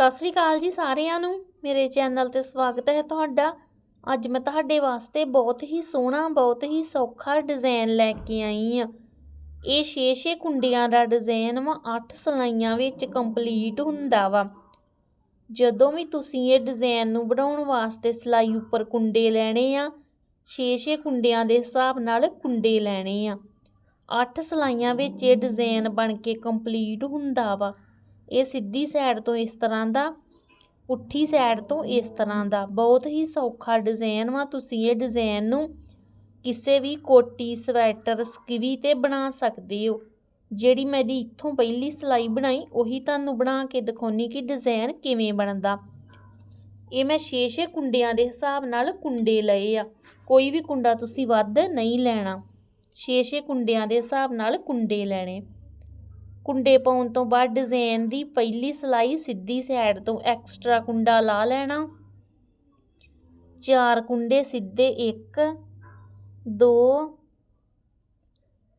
ਸਤਿ ਸ੍ਰੀ ਅਕਾਲ ਜੀ ਸਾਰਿਆਂ ਨੂੰ। ਮੇਰੇ ਚੈਨਲ ਤੇ ਸਵਾਗਤ ਹੈ ਤੁਹਾਡਾ। ਅੱਜ ਮੈਂ ਤੁਹਾਡੇ ਵਾਸਤੇ ਬਹੁਤ ਹੀ ਸੋਹਣਾ, ਬਹੁਤ ਹੀ ਸੌਖਾ ਡਿਜ਼ਾਈਨ ਲੈ ਕੇ ਆਈ ਆ ਇਹ 6-6 ਕੁੰਡੀਆਂ ਦਾ ਡਿਜ਼ਾਈਨ ਵਾ 8 ਸਲਾਈਆਂ ਵਿੱਚ ਕੰਪਲੀਟ ਹੁੰਦਾ ਵਾ। ਜਦੋਂ ਵੀ ਤੁਸੀਂ ਇਹ ਡਿਜ਼ਾਈਨ ਨੂੰ ਬਣਾਉਣ ਵਾਸਤੇ ਸਿਲਾਈ ਉੱਪਰ ਕੁੰਡੇ ਲੈਣੇ ਆ 6-6 ਕੁੰਡਿਆਂ ਦੇ ਹਿਸਾਬ ਨਾਲ ਕੁੰਡੇ ਲੈਣੇ ਆ। 8 ਸਲਾਈਆਂ ਵਿੱਚ ਇਹ ਡਿਜ਼ਾਈਨ ਬਣ ਕੇ ਕੰਪਲੀਟ ਹੁੰਦਾ ਵਾ। ਇਹ ਸਿੱਧੀ ਸਾਈਡ ਤੋਂ ਇਸ ਤਰ੍ਹਾਂ ਦਾ, ਪੁੱਠੀ ਸਾਈਡ ਤੋਂ ਇਸ ਤਰ੍ਹਾਂ ਦਾ। ਬਹੁਤ ਹੀ ਸੌਖਾ ਡਿਜ਼ਾਈਨ ਵਾ, ਤੁਸੀਂ ਇਹ ਡਿਜ਼ਾਈਨ ਨੂੰ ਕਿਸੇ ਵੀ ਕੋਟੀ, ਸਵੈਟਰ, ਸਕੀਵੀ ਤੇ ਬਣਾ ਸਕਦੇ ਹੋ। ਜਿਹੜੀ ਮੈਂ ਦੀ ਇੱਥੋਂ ਪਹਿਲੀ ਸਿਲਾਈ ਬਣਾਈ, ਉਹੀ ਤੁਹਾਨੂੰ ਬਣਾ ਕੇ ਦਿਖਾਉਣੀ ਕਿ ਡਿਜ਼ਾਈਨ ਕਿਵੇਂ ਬਣਦਾ। ਇਹ ਮੈਂ 6-6 ਕੁੰਡਿਆਂ ਦੇ ਹਿਸਾਬ ਨਾਲ ਕੁੰਡੇ ਲਏ ਆ। ਕੋਈ ਵੀ ਕੁੰਡਾ ਤੁਸੀਂ ਵੱਧ ਨਹੀਂ ਲੈਣਾ। 6-6 ਕੁੰਡਿਆਂ ਦੇ ਹਿਸਾਬ ਨਾਲ ਕੁੰਡੇ ਲੈਣੇ। ਕੁੰਡੇ ਪਾਉਣ ਤੋਂ ਬਾਅਦ ਡਿਜ਼ਾਈਨ ਦੀ ਪਹਿਲੀ ਸਲਾਈ ਸਿੱਧੀ ਸਾਈਡ ਤੋਂ ਐਕਸਟਰਾ ਕੁੰਡਾ ਲਾ ਲੈਣਾ। ਚਾਰ ਕੁੰਡੇ ਸਿੱਧੇ 1 2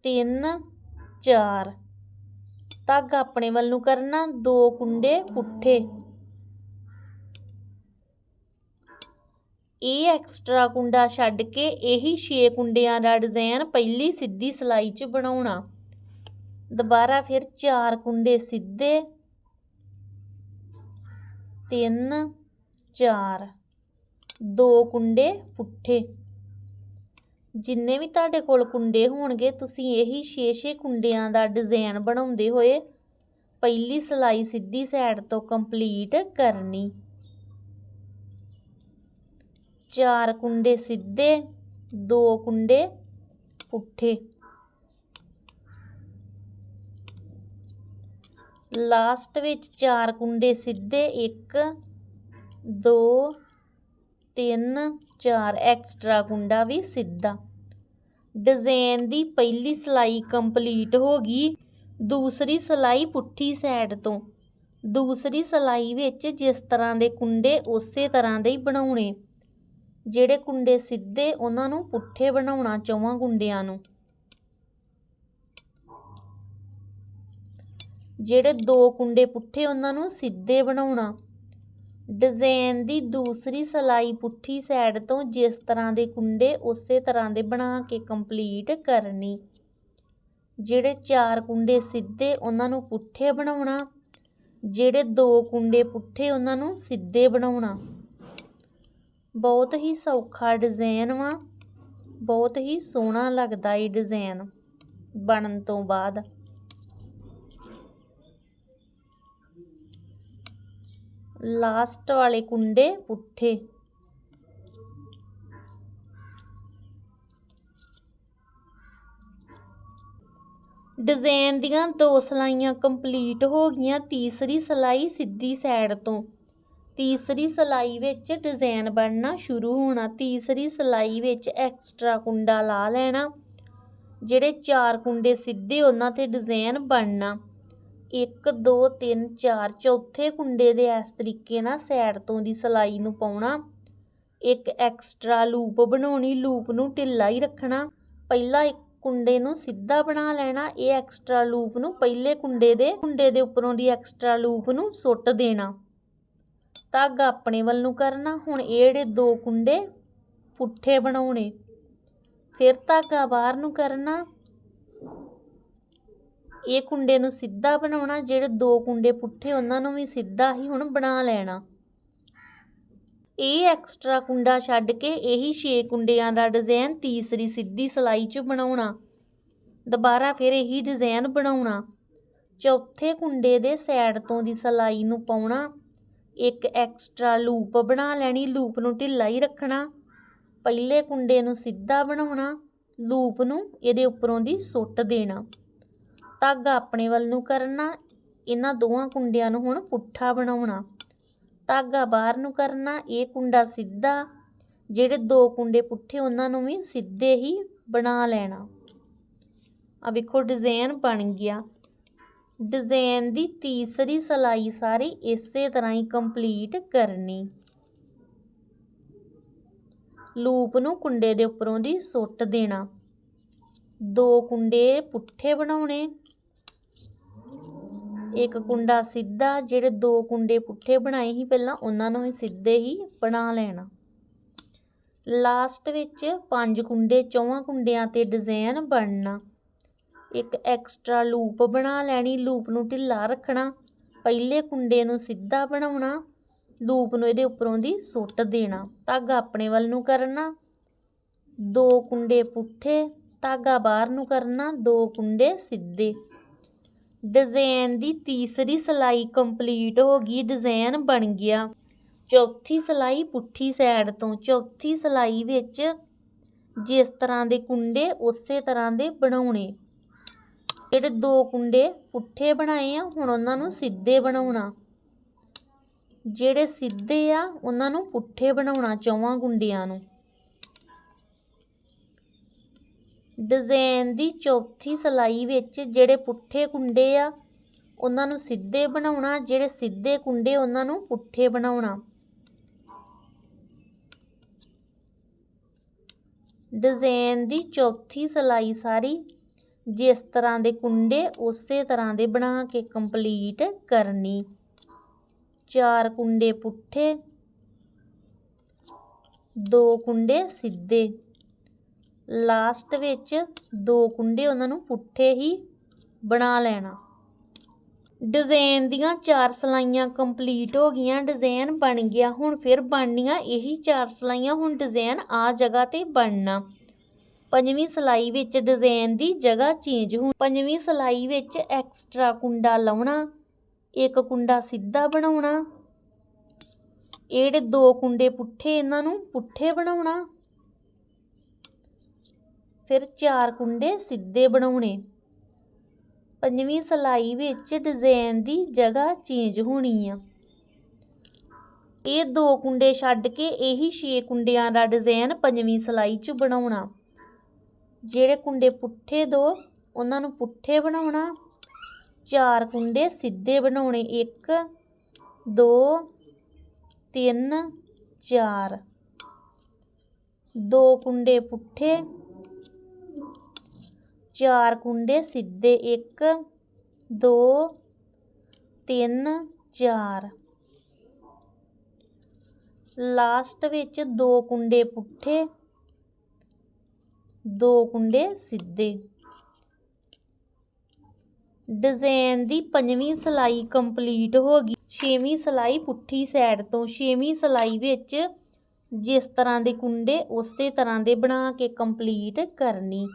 3 4 ਧਾਗਾ ਆਪਣੇ ਵੱਲ ਨੂੰ ਕਰਨਾ, ਦੋ ਕੁੰਡੇ ਪੁੱਠੇ। ਇਹ ਐਕਸਟਰਾ ਕੁੰਡਾ ਛੱਡ ਕੇ ਇਹੀ 6 ਕੁੰਡਿਆਂ ਦਾ ਡਿਜ਼ਾਈਨ ਪਹਿਲੀ ਸਿੱਧੀ ਸਲਾਈ 'ਚ ਬਣਾਉਣਾ। ਦੁਬਾਰਾ ਫਿਰ ਚਾਰ ਕੁੰਡੇ ਸਿੱਧੇ। ਤਿੰਨ, ਚਾਰ, ਦੋ ਕੁੰਡੇ ਪੁੱਠੇ। ਜਿੰਨੇ ਵੀ ਤੁਹਾਡੇ ਕੋਲ ਕੁੰਡੇ ਹੋਣਗੇ, ਤੁਸੀਂ ਇਹੀ 6-6 ਕੁੰਡਿਆਂ ਦਾ ਡਿਜ਼ਾਈਨ ਬਣਾਉਂਦੇ ਹੋਏ ਪਹਿਲੀ ਸਲਾਈ ਸਿੱਧੀ ਸਾਈਡ ਤੋਂ ਕੰਪਲੀਟ ਕਰਨੀ। ਚਾਰ ਕੁੰਡੇ ਸਿੱਧੇ, ਦੋ ਕੁੰਡੇ ਪੁੱਠੇ। ਲਾਸਟ ਵਿੱਚ ਚਾਰ ਕੁੰਡੇ ਸਿੱਧੇ 1 2 3 4 ਐਕਸਟਰਾ ਕੁੰਡਾ ਵੀ ਸਿੱਧਾ। ਡਿਜ਼ਾਈਨ ਦੀ ਪਹਿਲੀ ਸਲਾਈ ਕੰਪਲੀਟ ਹੋ ਗਈ, ਦੂਸਰੀ ਸਲਾਈ ਪੁੱਠੀ ਸਾਈਡ ਤੋਂ। ਦੂਸਰੀ ਸਲਾਈ ਵਿੱਚ ਜਿਸ ਤਰ੍ਹਾਂ ਦੇ ਕੁੰਡੇ, ਉਸੇ ਤਰ੍ਹਾਂ ਦੇ ਹੀ ਬਣਾਉਣੇ। ਜਿਹੜੇ ਕੁੰਡੇ ਸਿੱਧੇ, ਉਹਨਾਂ ਨੂੰ ਪੁੱਠੇ ਬਣਾਉਣਾ ਚੌਵਾਂ ਕੁੰਡਿਆਂ ਨੂੰ। ਜਿਹੜੇ ਦੋ ਕੁੰਡੇ ਪੁੱਠੇ ਉਹਨਾਂ ਨੂੰ ਸਿੱਧੇ ਬਣਾਉਣਾ। ਡਿਜ਼ਾਈਨ ਦੀ ਦੂਸਰੀ ਸਲਾਈ ਪੁੱਠੀ ਸਾਈਡ ਤੋਂ ਜਿਸ ਤਰ੍ਹਾਂ ਦੇ ਕੁੰਡੇ ਉਸੇ ਤਰ੍ਹਾਂ ਦੇ ਬਣਾ ਕੇ ਕੰਪਲੀਟ ਕਰਨੀ। ਜਿਹੜੇ ਚਾਰ ਕੁੰਡੇ ਸਿੱਧੇ ਉਹਨਾਂ ਨੂੰ ਪੁੱਠੇ ਬਣਾਉਣਾ। ਜਿਹੜੇ ਦੋ ਕੁੰਡੇ ਪੁੱਠੇ ਉਹਨਾਂ ਨੂੰ ਸਿੱਧੇ ਬਣਾਉਣਾ। ਬਹੁਤ ਹੀ ਸੌਖਾ ਡਿਜ਼ਾਈਨ ਵਾ। ਬਹੁਤ ਹੀ ਸੋਹਣਾ ਲੱਗਦਾ ਇਹ ਡਿਜ਼ਾਈਨ ਬਣਨ ਤੋਂ ਬਾਅਦ। ਲਾਸਟ ਵਾਲੇ ਕੁੰਡੇ ਪੁੱਠੇ। ਡਿਜ਼ਾਈਨ ਦੀਆਂ ਦੋ ਸਲਾਈਆਂ ਕੰਪਲੀਟ ਹੋ ਗਈਆਂ, ਤੀਸਰੀ ਸਲਾਈ ਸਿੱਧੀ ਸਾਈਡ ਤੋਂ। ਤੀਸਰੀ ਸਲਾਈ ਵਿੱਚ ਡਿਜ਼ਾਈਨ ਬਣਨਾ ਸ਼ੁਰੂ ਹੋਣਾ, ਤੀਸਰੀ ਸਲਾਈ ਵਿੱਚ ਐਕਸਟਰਾ ਕੁੰਡਾ ਲਾ ਲੈਣਾ, ਜਿਹੜੇ ਚਾਰ ਕੁੰਡੇ ਸਿੱਧੇ ਉਹਨਾਂ ਤੇ ਡਿਜ਼ਾਈਨ ਬਣਨਾ। 1 2 3 4 ਚੌਥੇ ਕੁੰਡੇ ਦੇ ਇਸ ਤਰੀਕੇ ਨਾਲ ਸਾਈਡ ਤੋਂ ਦੀ ਸਲਾਈ ਨੂੰ ਪਾਉਣਾ। ਇੱਕ ਐਕਸਟਰਾ ਲੂਪ ਬਣਾਉਣੀ ਲੂਪ ਨੂੰ ਢਿੱਲਾ ਹੀ ਰੱਖਣਾ। ਪਹਿਲਾ ਇੱਕ ਕੁੰਡੇ ਨੂੰ ਸਿੱਧਾ ਬਣਾ ਲੈਣਾ, ਇਹ ਐਕਸਟਰਾ ਲੂਪ ਨੂੰ ਪਹਿਲੇ ਕੁੰਡੇ ਦੇ ਕੁੰਡੇ ਦੇ ਉੱਪਰੋਂ ਦੀ ਐਕਸਟਰਾ ਲੂਪ ਨੂੰ ਸੁੱਟ ਦੇਣਾ। ਧਾਗਾ ਆਪਣੇ ਵੱਲ ਨੂੰ ਕਰਨਾ। ਹੁਣ ਇਹ ਜਿਹੜੇ ਦੋ ਕੁੰਡੇ ਪੁੱਠੇ ਬਣਾਉਣੇ, ਫਿਰ ਧਾਗਾ ਬਾਹਰ ਨੂੰ ਕਰਨਾ। ਇਹ ਕੁੰਡੇ ਨੂੰ ਸਿੱਧਾ ਬਣਾਉਣਾ, ਜਿਹੜੇ ਦੋ ਕੁੰਡੇ ਪੁੱਠੇ, ਉਹਨਾਂ ਨੂੰ ਵੀ ਸਿੱਧਾ ਹੀ ਹੁਣ ਬਣਾ ਲੈਣਾ। ਇਹ ਐਕਸਟਰਾ ਕੁੰਡਾ ਛੱਡ ਕੇ ਇਹੀ 6 ਕੁੰਡਿਆਂ ਦਾ ਡਿਜ਼ਾਈਨ ਤੀਸਰੀ ਸਿੱਧੀ ਸਲਾਈ 'ਚ ਬਣਾਉਣਾ। ਦੁਬਾਰਾ ਫਿਰ ਇਹੀ ਡਿਜ਼ਾਈਨ ਬਣਾਉਣਾ। ਚੌਥੇ ਕੁੰਡੇ ਦੇ ਸਾਈਡ ਤੋਂ ਦੀ ਸਲਾਈ ਨੂੰ ਪਾਉਣਾ। ਇੱਕ ਐਕਸਟਰਾ ਲੂਪ ਬਣਾ ਲੈਣੀ ਲੂਪ ਨੂੰ ਢਿੱਲਾ ਹੀ ਰੱਖਣਾ। ਪਹਿਲੇ ਕੁੰਡੇ ਨੂੰ ਸਿੱਧਾ ਬਣਾਉਣਾ ਲੂਪ ਨੂੰ ਇਹਦੇ ਉੱਪਰੋਂ ਦੀ ਸੁੱਟ ਦੇਣਾ। ਧਾਗਾ ਆਪਣੇ ਵੱਲ ਨੂੰ ਕਰਨਾ, ਇਹਨਾਂ ਦੋਵਾਂ ਕੁੰਡਿਆਂ ਨੂੰ ਹੁਣ ਪੁੱਠਾ ਬਣਾਉਣਾ। ਧਾਗਾ ਬਾਹਰ ਨੂੰ ਕਰਨਾ, ਇਹ ਕੁੰਡਾ ਸਿੱਧਾ, ਜਿਹੜੇ ਦੋ ਕੁੰਡੇ ਪੁੱਠੇ, ਉਹਨਾਂ ਨੂੰ ਵੀ ਸਿੱਧੇ ਹੀ ਬਣਾ ਲੈਣਾ। ਆ ਵੇਖੋ ਡਿਜ਼ਾਈਨ ਬਣ ਗਿਆ। ਡਿਜ਼ਾਈਨ ਦੀ ਤੀਸਰੀ ਸਲਾਈ ਸਾਰੀ ਇਸੇ ਤਰ੍ਹਾਂ ਹੀ ਕੰਪਲੀਟ ਕਰਨੀ। ਲੂਪ ਨੂੰ ਕੁੰਡੇ ਦੇ ਉੱਪਰੋਂ ਦੀ ਸੁੱਟ ਦੇਣਾ। ਦੋ ਕੁੰਡੇ ਪੁੱਠੇ ਬਣਾਉਣੇ। ਇੱਕ ਕੁੰਡਾ ਸਿੱਧਾ, ਜਿਹੜੇ ਦੋ ਕੁੰਡੇ ਪੁੱਠੇ ਬਣਾਏ ਸੀ, ਪਹਿਲਾਂ ਉਹਨਾਂ ਨੂੰ ਹੀ ਸਿੱਧੇ ਹੀ ਬਣਾ ਲੈਣਾ। ਲਾਸਟ ਵਿੱਚ ਪੰਜ ਕੁੰਡੇ, ਚੌਵਾਂ ਕੁੰਡਿਆਂ ਤੇ ਡਿਜ਼ਾਈਨ ਬਣਨਾ। ਇੱਕ ਐਕਸਟਰਾ ਲੂਪ ਬਣਾ ਲੈਣੀ, ਲੂਪ ਨੂੰ ਢਿੱਲਾ ਰੱਖਣਾ, ਪਹਿਲੇ ਕੁੰਡੇ ਨੂੰ ਸਿੱਧਾ ਬਣਾਉਣਾ, ਲੂਪ ਨੂੰ ਇਹਦੇ ਉੱਪਰੋਂ ਦੀ ਸੁੱਟ ਦੇਣਾ, ਧਾਗਾ ਆਪਣੇ ਵੱਲ ਨੂੰ ਕਰਨਾ, ਦੋ ਕੁੰਡੇ ਪੁੱਠੇ, ਧਾਗਾ ਬਾਹਰ ਨੂੰ ਕਰਨਾ, ਦੋ ਕੁੰਡੇ ਸਿੱਧੇ। ਡਿਜ਼ਾਈਨ ਦੀ ਤੀਸਰੀ ਸਲਾਈ ਕੰਪਲੀਟ ਹੋ ਗਈ ਡਿਜ਼ਾਈਨ ਬਣ ਗਿਆ। ਚੌਥੀ ਸਲਾਈ ਪੁੱਠੀ ਸਾਈਡ ਤੋਂ, ਚੌਥੀ ਸਲਾਈ ਵਿੱਚ ਜਿਸ ਤਰ੍ਹਾਂ ਦੇ ਕੁੰਡੇ, ਉਸੇ ਤਰ੍ਹਾਂ ਦੇ ਬਣਾਉਣੇ। ਜਿਹੜੇ ਦੋ ਕੁੰਡੇ ਪੁੱਠੇ ਬਣਾਏ ਆ, ਹੁਣ ਉਹਨਾਂ ਨੂੰ ਸਿੱਧੇ ਬਣਾਉਣਾ। ਜਿਹੜੇ ਸਿੱਧੇ ਆ, ਉਹਨਾਂ ਨੂੰ ਪੁੱਠੇ ਬਣਾਉਣਾ, ਚੌਵਾਂ ਕੁੰਡਿਆਂ ਨੂੰ। ਡਿਜ਼ਾਈਨ ਦੀ ਚੌਥੀ ਸਲਾਈ ਵਿੱਚ ਜਿਹੜੇ ਪੁੱਠੇ ਕੁੰਡੇ ਆ, ਉਹਨਾਂ ਨੂੰ ਸਿੱਧੇ ਬਣਾਉਣਾ, ਜਿਹੜੇ ਸਿੱਧੇ ਕੁੰਡੇ ਉਹਨਾਂ ਨੂੰ ਪੁੱਠੇ ਬਣਾਉਣਾ। ਡਿਜ਼ਾਈਨ ਦੀ ਚੌਥੀ ਸਲਾਈ ਸਾਰੀ ਜਿਸ ਤਰ੍ਹਾਂ ਦੇ ਕੁੰਡੇ, ਉਸੇ ਤਰ੍ਹਾਂ ਦੇ ਬਣਾ ਕੇ ਕੰਪਲੀਟ ਕਰਨੀ। ਚਾਰ ਕੁੰਡੇ ਪੁੱਠੇ, ਦੋ ਕੁੰਡੇ ਸਿੱਧੇ। ਲਾਸਟ ਵਿੱਚ ਦੋ ਕੁੰਡੇ ਉਹਨਾਂ ਨੂੰ ਪੁੱਠੇ ਹੀ ਬਣਾ ਲੈਣਾ। ਡਿਜ਼ਾਈਨ ਦੀਆਂ ਚਾਰ ਸਲਾਈਆਂ ਕੰਪਲੀਟ ਹੋ ਗਈਆਂ ਡਿਜ਼ਾਈਨ ਬਣ ਗਿਆ। ਹੁਣ ਫਿਰ ਬਣਨੀਆਂ ਇਹੀ ਚਾਰ ਸਲਾਈਆਂ, ਹੁਣ ਡਿਜ਼ਾਈਨ ਆ ਜਗ੍ਹਾ ਤੇ ਬਣਨਾ। ਪੰਜਵੀਂ ਸਲਾਈ ਵਿੱਚ ਡਿਜ਼ਾਈਨ ਦੀ ਜਗ੍ਹਾ ਚੇਂਜ ਹੋ ਪੰਜਵੀਂ ਸਲਾਈ ਵਿੱਚ ਐਕਸਟਰਾ ਕੁੰਡਾ ਲਾਉਣਾ, ਇੱਕ ਕੁੰਡਾ ਸਿੱਧਾ ਬਣਾਉਣਾ ਇਹ ਜਿਹੜੇ ਦੋ ਕੁੰਡੇ ਪੁੱਠੇ ਇਹਨਾਂ ਨੂੰ ਪੁੱਠੇ ਬਣਾਉਣਾ। ਫਿਰ ਚਾਰ ਕੁੰਡੇ ਸਿੱਧੇ ਬਣਾਉਣੇ। ਪੰਜਵੀਂ ਸਲਾਈ ਵਿੱਚ ਡਿਜ਼ਾਈਨ ਦੀ ਜਗ੍ਹਾ ਚੇਂਜ ਹੋਣੀ ਆ। ਇਹ ਦੋ ਕੁੰਡੇ ਛੱਡ ਕੇ ਇਹੀ ਛੇ ਕੁੰਡਿਆਂ ਦਾ ਡਿਜ਼ਾਈਨ ਪੰਜਵੀਂ ਸਲਾਈ 'ਚ ਬਣਾਉਣਾ। ਜਿਹੜੇ ਕੁੰਡੇ ਪੁੱਠੇ ਦੋ, ਉਹਨਾਂ ਨੂੰ ਪੁੱਠੇ ਬਣਾਉਣਾ। ਚਾਰ ਕੁੰਡੇ ਸਿੱਧੇ ਬਣਾਉਣੇ 1 2 3 4 ਦੋ ਕੁੰਡੇ ਪੁੱਠੇ ਚਾਰ ਕੁੰਡੇ ਸਿੱਧੇ 1 2 3 4 ਲਾਸਟ ਵਿੱਚ ਦੋ ਕੁੰਡੇ ਪੁੱਠੇ, ਦੋ ਕੁੰਡੇ ਸਿੱਧੇ। ਡਿਜ਼ਾਈਨ ਦੀ ਪੰਜਵੀਂ ਸਲਾਈ ਕੰਪਲੀਟ ਹੋ ਗਈ। ਛੇਵੀਂ ਸਲਾਈ ਪੁੱਠੀ ਸਾਈਡ ਤੋਂ। ਛੇਵੀਂ ਸਲਾਈ ਵਿੱਚ ਜਿਸ ਤਰ੍ਹਾਂ ਦੇ ਕੁੰਡੇ, ਉਸੇ ਤਰ੍ਹਾਂ ਦੇ ਬਣਾ ਕੇ ਕੰਪਲੀਟ ਕਰਨੀ।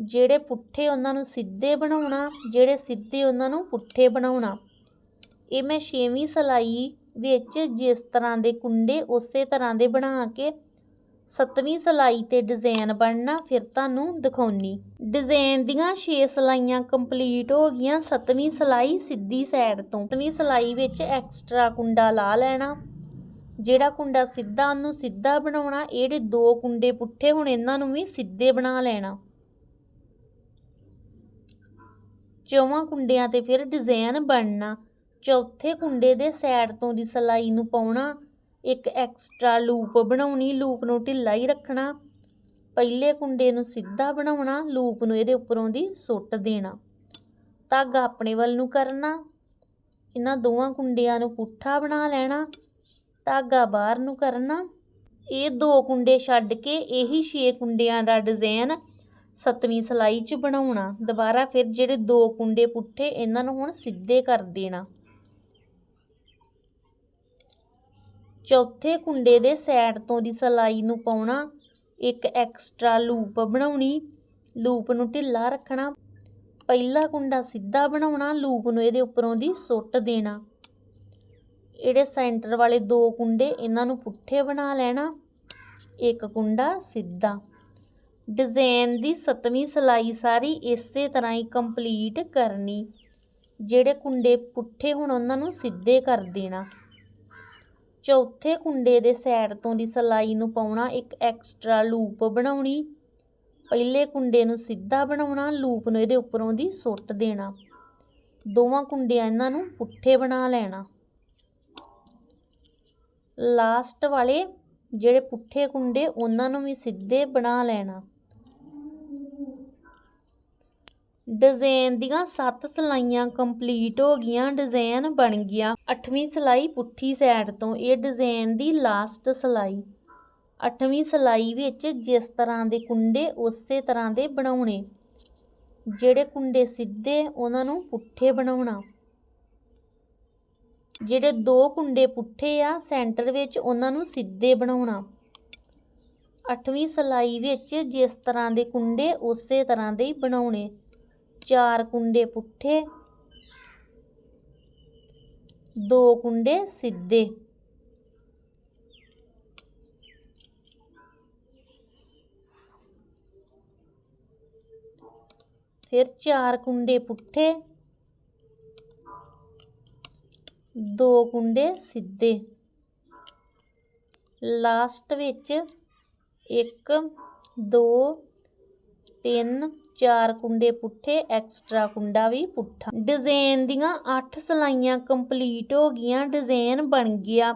ਜਿਹੜੇ ਪੁੱਠੇ ਉਹਨਾਂ ਨੂੰ ਸਿੱਧੇ ਬਣਾਉਣਾ, ਜਿਹੜੇ ਸਿੱਧੇ ਉਹਨਾਂ ਨੂੰ ਪੁੱਠੇ ਬਣਾਉਣਾ। ਇਹ ਮੈਂ ਛੇਵੀਂ ਸਲਾਈ ਵਿੱਚ ਜਿਸ ਤਰ੍ਹਾਂ ਦੇ ਕੁੰਡੇ ਉਸੇ ਤਰ੍ਹਾਂ ਦੇ ਬਣਾ ਕੇ ਸੱਤਵੀਂ ਸਲਾਈ ਤੇ ਡਿਜ਼ਾਈਨ ਬਣਨਾ ਫਿਰ ਤੁਹਾਨੂੰ ਦਿਖਾਉਣੀ। ਡਿਜ਼ਾਈਨ ਦੀਆਂ 6 ਸਲਾਈਆਂ ਕੰਪਲੀਟ ਹੋ ਗਈਆਂ ਸੱਤਵੀਂ ਸਲਾਈ ਸਿੱਧੀ ਸਾਈਡ ਤੋਂ। ਸੱਤਵੀਂ ਸਲਾਈ ਵਿੱਚ ਐਕਸਟਰਾ ਕੁੰਡਾ ਲਾ ਲੈਣਾ। ਜਿਹੜਾ ਕੁੰਡਾ ਸਿੱਧਾ ਉਹਨੂੰ ਸਿੱਧਾ ਬਣਾਉਣਾ ਇਹ ਦੋ ਕੁੰਡੇ ਪੁੱਠੇ ਹੁਣ ਇਹਨਾਂ ਨੂੰ ਵੀ ਸਿੱਧੇ ਬਣਾ ਲੈਣਾ। ਚੌਵਾਂ ਕੁੰਡਿਆਂ ਤੇ ਫਿਰ ਡਿਜ਼ਾਈਨ ਬਣਨਾ। ਚੌਥੇ ਕੁੰਡੇ ਦੇ ਸਾਈਡ ਤੋਂ ਦੀ ਸਲਾਈ ਨੂੰ ਪਾਉਣਾ। ਇੱਕ ਐਕਸਟਰਾ ਲੂਪ ਬਣਾਉਣੀ ਲੂਪ ਨੂੰ ਢਿੱਲਾ ਹੀ ਰੱਖਣਾ। ਪਹਿਲੇ ਕੁੰਡੇ ਨੂੰ ਸਿੱਧਾ ਬਣਾਉਣਾ ਲੂਪ ਨੂੰ ਇਹਦੇ ਉੱਪਰੋਂ ਦੀ ਸੁੱਟ ਦੇਣਾ। ਧਾਗਾ ਆਪਣੇ ਵੱਲ ਨੂੰ ਕਰਨਾ। ਇਹਨਾਂ ਦੋਵਾਂ ਕੁੰਡਿਆਂ ਨੂੰ ਪੁੱਠਾ ਬਣਾ ਲੈਣਾ। ਧਾਗਾ ਬਾਹਰ ਨੂੰ ਕਰਨਾ। ਇਹ ਦੋ ਕੁੰਡੇ ਛੱਡ ਕੇ ਇਹੀ 6 ਕੁੰਡਿਆਂ ਦਾ ਡਿਜ਼ਾਈਨ ਸੱਤਵੀਂ ਸਲਾਈ 'ਚ ਬਣਾਉਣਾ, ਦੁਬਾਰਾ ਫਿਰ ਜਿਹੜੇ ਦੋ ਕੁੰਡੇ ਪੁੱਠੇ ਇਹਨਾਂ ਨੂੰ ਹੁਣ ਸਿੱਧੇ ਕਰ ਦੇਣਾ। ਚੌਥੇ ਕੁੰਡੇ ਦੇ ਸਾਈਡ ਤੋਂ ਦੀ ਸਲਾਈ ਨੂੰ ਪਾਉਣਾ, ਇੱਕ ਐਕਸਟਰਾ ਲੂਪ ਬਣਾਉਣੀ ਲੂਪ ਨੂੰ ਢਿੱਲਾ ਰੱਖਣਾ, ਪਹਿਲਾ ਕੁੰਡਾ ਸਿੱਧਾ ਬਣਾਉਣਾ ਲੂਪ ਨੂੰ ਇਹਦੇ ਉੱਪਰੋਂ ਦੀ ਸੁੱਟ ਦੇਣਾ। ਇਹਦੇ ਸੈਂਟਰ ਵਾਲੇ ਦੋ ਕੁੰਡੇ ਇਹਨਾਂ ਨੂੰ ਪੁੱਠੇ ਬਣਾ ਲੈਣਾ, ਇੱਕ ਕੁੰਡਾ ਸਿੱਧਾ। ਡਿਜ਼ਾਈਨ ਦੀ ਸੱਤਵੀਂ ਸਲਾਈ ਸਾਰੀ ਇਸੇ ਤਰ੍ਹਾਂ ਹੀ ਕੰਪਲੀਟ ਕਰਨੀ, ਜਿਹੜੇ ਕੁੰਡੇ ਪੁੱਠੇ ਹੁਣ ਉਹਨਾਂ ਨੂੰ ਸਿੱਧੇ ਕਰ ਦੇਣਾ। ਚੌਥੇ ਕੁੰਡੇ ਦੇ ਸਾਈਡ ਤੋਂ ਦੀ ਸਲਾਈ ਨੂੰ ਪਾਉਣਾ, ਇੱਕ ਐਕਸਟਰਾ ਲੂਪ ਬਣਾਉਣੀ, ਪਹਿਲੇ ਕੁੰਡੇ ਨੂੰ ਸਿੱਧਾ ਬਣਾਉਣਾ ਲੂਪ ਨੂੰ ਇਹਦੇ ਉੱਪਰੋਂ ਦੀ ਸੁੱਟ ਦੇਣਾ। ਦੋਵਾਂ ਕੁੰਡਿਆਂ ਇਹਨਾਂ ਨੂੰ ਪੁੱਠੇ ਬਣਾ ਲੈਣਾ। ਲਾਸਟ ਵਾਲੇ ਜਿਹੜੇ ਪੁੱਠੇ ਕੁੰਡੇ, ਉਹਨਾਂ ਨੂੰ ਵੀ ਸਿੱਧੇ ਬਣਾ ਲੈਣਾ। ਡਿਜ਼ਾਈਨ ਦੀਆਂ 7 ਸਲਾਈਆਂ ਕੰਪਲੀਟ ਹੋ ਗਈਆਂ ਡਿਜ਼ਾਈਨ ਬਣ ਗਿਆ। 8ਵੀਂ ਸਲਾਈ ਪੁੱਠੀ ਸਾਈਡ ਤੋਂ, ਇਹ ਡਿਜ਼ਾਈਨ ਦੀ ਲਾਸਟ ਸਲਾਈ। 8ਵੀਂ ਸਲਾਈ ਵਿੱਚ ਜਿਸ ਤਰ੍ਹਾਂ ਦੇ ਕੁੰਡੇ, ਉਸੇ ਤਰ੍ਹਾਂ ਦੇ ਬਣਾਉਣੇ। ਜਿਹੜੇ ਕੁੰਡੇ ਸਿੱਧੇ, ਉਹਨਾਂ ਨੂੰ ਪੁੱਠੇ ਬਣਾਉਣਾ। ਜਿਹੜੇ ਦੋ ਕੁੰਡੇ ਪੁੱਠੇ ਆ ਸੈਂਟਰ ਵਿੱਚ ਉਹਨਾਂ ਨੂੰ ਸਿੱਧੇ ਬਣਾਉਣਾ। ਅੱਠਵੀਂ ਸਲਾਈ ਵਿੱਚ ਜਿਸ ਤਰ੍ਹਾਂ ਦੇ ਕੁੰਡੇ, ਉਸੇ ਤਰ੍ਹਾਂ ਦੇ ਹੀ ਬਣਾਉਣੇ। ਚਾਰ ਕੁੰਡੇ ਪੁੱਠੇ, ਦੋ ਕੁੰਡੇ ਸਿੱਧੇ। ਫਿਰ ਚਾਰ ਕੁੰਡੇ ਪੁੱਠੇ, ਦੋ ਕੁੰਡੇ ਸਿੱਧੇ। ਲਾਸਟ ਵਿੱਚ ਇੱਕ, ਦੋ ਤਿੰਨ, ਚਾਰ ਕੁੰਡੇ ਪੁੱਠੇ ਐਕਸਟਰਾ ਕੁੰਡਾ ਵੀ ਪੁੱਠਾ। ਡਿਜ਼ਾਈਨ ਦੀਆਂ 8 ਸਲਾਈਆਂ ਕੰਪਲੀਟ ਹੋ ਗਈਆਂ ਡਿਜ਼ਾਈਨ ਬਣ ਗਿਆ।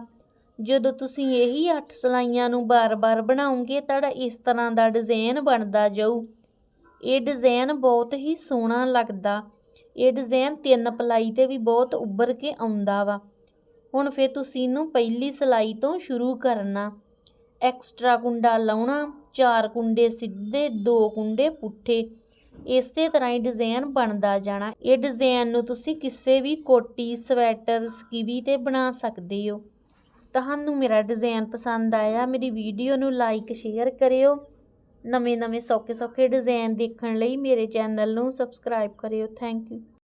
ਜਦੋਂ ਤੁਸੀਂ ਇਹੀ 8 ਸਲਾਈਆਂ ਨੂੰ ਬਾਰ-ਬਾਰ ਬਣਾਉਂਗੇ ਤੁਹਾਡਾ ਇਸ ਤਰ੍ਹਾਂ ਦਾ ਡਿਜ਼ਾਈਨ ਬਣਦਾ ਜਾਊ। ਇਹ ਡਿਜ਼ਾਈਨ ਬਹੁਤ ਹੀ ਸੋਹਣਾ ਲੱਗਦਾ। ਇਹ ਡਿਜ਼ਾਈਨ ਤਿੰਨ ਪਲਾਈ ਤੇ ਵੀ ਬਹੁਤ ਉੱਭਰ ਕੇ ਆਉਂਦਾ ਵਾ। ਹੁਣ ਫਿਰ ਤੁਸੀਂ ਇਹਨੂੰ ਪਹਿਲੀ ਸਲਾਈ ਤੋਂ ਸ਼ੁਰੂ ਕਰਨਾ। ਐਕਸਟਰਾ ਕੁੰਡਾ ਲਾਉਣਾ, ਚਾਰ ਕੁੰਡੇ ਸਿੱਧੇ, ਦੋ ਕੁੰਡੇ ਪੁੱਠੇ। ਇਸੇ ਤਰ੍ਹਾਂ ਹੀ ਡਿਜ਼ਾਈਨ ਬਣਦਾ ਜਾਣਾ। ਇਹ ਡਿਜ਼ਾਈਨ ਨੂੰ ਤੁਸੀਂ ਕਿਸੇ ਵੀ ਕੋਟੀ, ਸਵੈਟਰ, ਸਕੀਵੀ ਤੇ ਬਣਾ ਸਕਦੇ ਹੋ। ਤੁਹਾਨੂੰ ਮੇਰਾ ਡਿਜ਼ਾਈਨ ਪਸੰਦ ਆਇਆ, ਮੇਰੀ ਵੀਡੀਓ ਨੂੰ ਲਾਈਕ, ਸ਼ੇਅਰ ਕਰਿਓ। ਨਵੇਂ ਨਵੇਂ ਸੌਖੇ ਸੌਖੇ ਡਿਜ਼ਾਈਨ ਦੇਖਣ ਲਈ ਮੇਰੇ ਚੈਨਲ ਨੂੰ ਸਬਸਕ੍ਰਾਈਬ ਕਰਿਓ। Thank you.